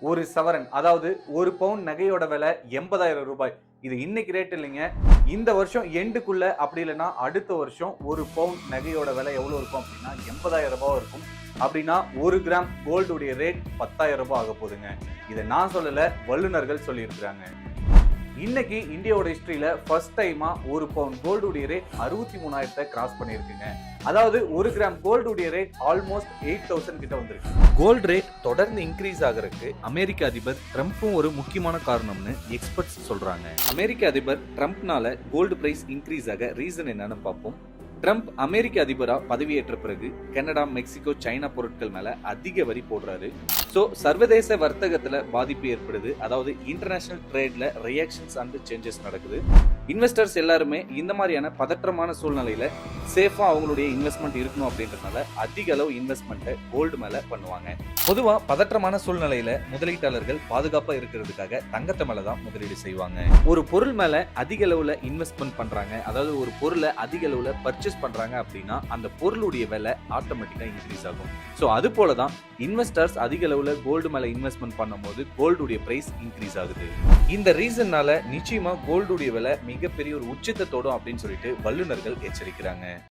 ஒரு சவரன் அதாவது ஒரு பவுன் நகையோட விலை எண்பதாயிரம் ரூபாய். இது இன்னைக்கு ரேட் இல்லைங்க. இந்த வருஷம் எண்டுக்குள்ள அப்படி இல்லைன்னா அடுத்த வருஷம் ஒரு பவுன் நகையோட விலை எவ்வளோ இருக்கும் அப்படின்னா எண்பதாயிரம் ரூபாய் இருக்கும். அப்படின்னா ஒரு கிராம் கோல்டுடைய ரேட் பத்தாயிரம் ரூபாய் ஆக போகுதுங்க. இதை நான் சொல்லலை வல்லுநர்கள் சொல்லியிருக்கிறாங்க. இன்னைக்கு இந்தியாவோட ஹிஸ்டரியில ஃபர்ஸ்ட் டைமா ஒரு பவுன் கோல்டுடைய ரேட் அறுபத்தி மூணாயிரத்தை கிராஸ் பண்ணியிருக்குங்க. அதாவது ஒரு கிராம் கோல்டுடைய ரேட் ஆல்மோஸ்ட் எயிட் தௌசண்ட் கிட்ட வந்திருக்கு. கோல்டு ரேட் தொடர்ந்து இன்க்ரீஸ் ஆகிறதுக்கு அமெரிக்க அதிபர் ட்ரம்ப்பும் ஒரு முக்கியமான காரணம்னு எக்ஸ்பர்ட்ஸ் சொல்றாங்க. அமெரிக்க அதிபர் ட்ரம்ப்னால கோல்டு பிரைஸ் இன்க்ரீஸ் ஆக ரீசன் என்னன்னு பார்ப்போம். ட்ரம்ப் அமெரிக்க அதிபராக பதவியேற்ற பிறகு கனடா மெக்சிகோ சைனா பொருட்கள் மேல அதிக வரி போடுறாரு. ஸோ சர்வதேச வர்த்தகத்துல பாதிப்பு ஏற்படுது. அதாவது இன்டர்நேஷனல் ட்ரேட்ல ரியாக்ஷன்ஸ் அண்ட் சேஞ்சஸ் நடக்குது. இன்வெஸ்டர்ஸ் எல்லாருமே இந்த மாதிரியான பதற்றமான சூழ்நிலையில சேஃபா அவங்களுடைய இன்வெஸ்ட்மெண்ட் இருக்கணும் அப்படின்றதுனால அதிக அளவு இன்வெஸ்ட்மெண்ட்டை கோல்டு மேல பண்ணுவாங்க. பொதுவாக பதற்றமான சூழ்நிலையில முதலீட்டாளர்கள் பாதுகாப்பா இருக்கிறதுக்காக தங்கத்தை மேல தான் முதலீடு செய்வாங்க. ஒரு பொருள் மேல அதிக அளவுல இன்வெஸ்ட்மெண்ட் பண்றாங்க. அதாவது ஒரு பொருளை அதிக அளவுல பர்ச்சேஸ் பண்றாங்க அப்படின்னா அந்த பொருளுடைய விலை ஆட்டோமேட்டிக்கா இன்க்ரீஸ் ஆகும். ஸோ அது போல தான் இன்வெஸ்டர்ஸ் அதிக அளவில் கோல்டு மேல இன்வெஸ்ட்மெண்ட் பண்ணும்போது கோல்டுடைய பிரைஸ் இன்க்ரீஸ் ஆகுது. இந்த ரீசன்னால நிச்சயமா கோல்டுடைய விலை மிகப்பெரிய ஒரு உச்சத்தை தொடும் அப்படின்னு சொல்லிட்டு வல்லுநர்கள் எச்சரிக்கிறாங்க.